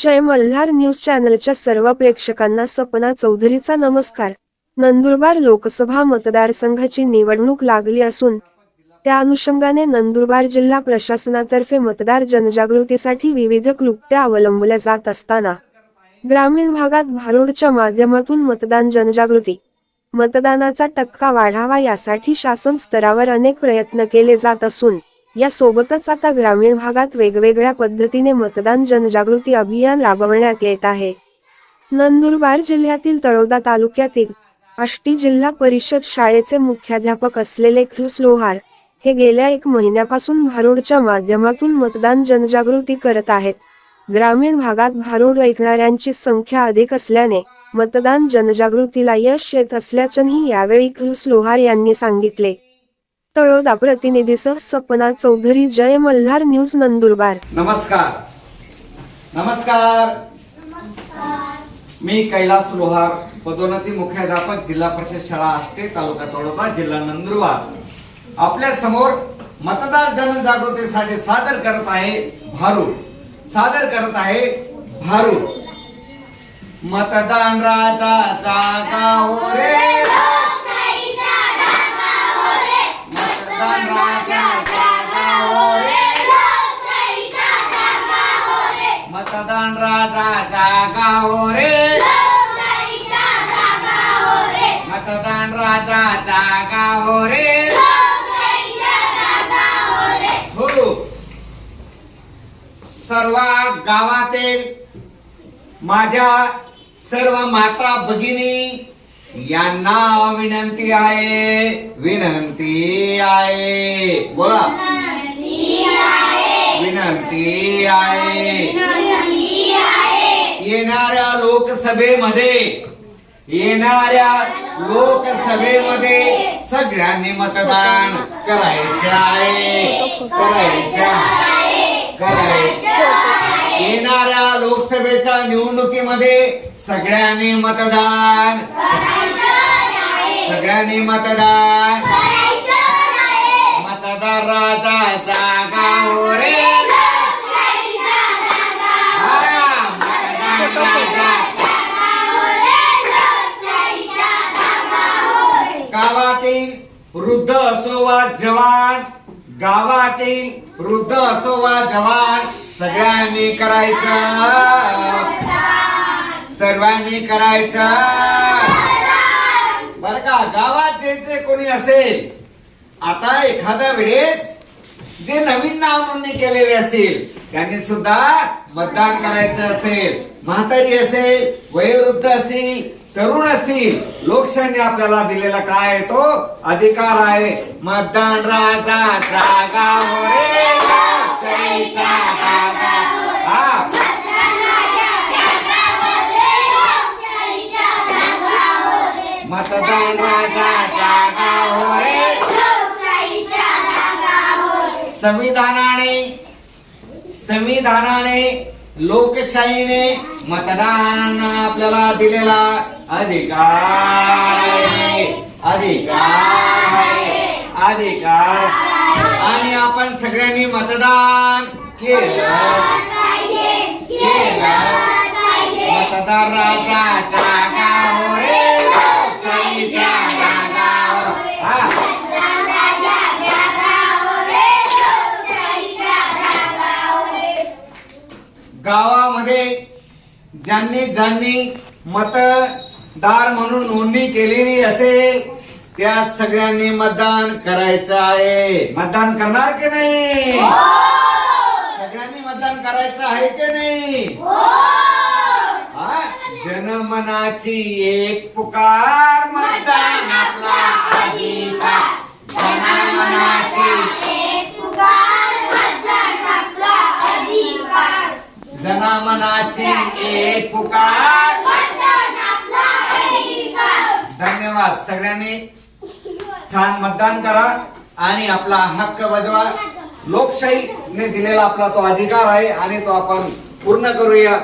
जय Malhar news चॅनलच्या सर्व प्रेक्षकांना सपना चौधरीचा नमस्कार. नंदुरबार लोकसभा मतदारसंघाची निवडणूक लागली असून त्या अनुषंगाने नंदुरबार जिल्हा प्रशासनातर्फे मतदार जनजागृतीसाठी विविध क्लुप्त्या अवलंबल्या जात असताना ग्रामीण भागात भारूडच्या माध्यमातून मतदान जनजागृती मतदानाचा टक्का वाढावा यासाठी शासन स्तरावर अनेक प्रयत्न केले जात असून यासोबतच आता ग्रामीण भागात वेगवेगळ्या पद्धतीने मतदान जनजागृती अभियान राबवण्यात येत आहे. नंदुरबार जिल्ह्यातील तळोदा तालुक्यातील आष्टी जिल्हा परिषद शाळेचे मुख्याध्यापक असलेले ख्रिस लोहार हे गेल्या एक महिन्यापासून भारूडच्या माध्यमातून मतदान जनजागृती करत आहेत. ग्रामीण भागात भारूड ऐकणाऱ्यांची संख्या अधिक असल्याने मतदान जनजागृतीला यश येत असल्याचंही यावेळी ख्रिस लोहार यांनी सांगितले. तळोदा प्रतिनिधीसह सपना चौधरी जय मल्हार न्यूज नंदुरबार. नमस्कार. नमस्कार. मी कैलास लोहार पदोन्नती मुख्याध्यापक जिल्हा परिषद शाळा आष्टे तालुका तळोदा जिल्हा नंदुरबार. आपल्यासमोर मतदार जनजागृतीसाठी सादर करत आहे भारूड. सादर करत आहे भारूड. मतदान राजा जागा हो रे. मतदान राजा जागा हो रे. मतदान राजा जागा हो रे. हो. सर्व गावातील माझ्या सर्व माता भगिनी यांना विनंती आहे विनंती आहे. बोला. विनंती आहे. येणाऱ्या लोकसभेमध्ये येणाऱ्या लोकसभेमध्ये सगळ्यांनी मतदान करायचे आहे. करायचं करायचं येणाऱ्या लोकसभेच्या निवडणुकीमध्ये सगळ्यांनी मतदान सगळ्यांनी मतदान. मतदार राजा जागा रे. गावातील वृद्ध असो वा जवान गावातील वृद्ध असो वा जवान सगळ्यांनी करायचं. सर्वांनी करायचं. बर का गावात जे जे कोणी असेल आता एखाद्या वेळेस जे नवीन नाव नोंदणी केलेले असेल त्यांनी सुद्धा मतदान करायचं असेल म्हातारी असेल वयोवृद्ध असेल तरुण असतील लोकशाहीने आपल्याला दिलेला काय तो अधिकार आहे. मतदान राजा जागा संविधानाने संविधानाने लोकशाहीने मतदान आपल्याला दिलेला अधिकार अधिकार अधिकार. आणि आपण सगळ्यांनी मतदान केलं केलं मतदार गावामध्ये ज्यांनी ज्यांनी मतदार म्हणून नोंदणी केलेली असेल त्या सगळ्यांनी मतदान करायचं आहे. मतदान करणार की नाही? सगळ्यांनी मतदान करायचं आहे की नाही? हा? जनमनाची एक पुकार मतदान आपला मनाची एक पुकार धन्यवाद सगळ्यांनी. छान मतदान करा आणि आपला हक्क बजवा. लोकशाहीने दिलेला आपला तो अधिकार आहे आणि तो आपण पूर्ण करूया.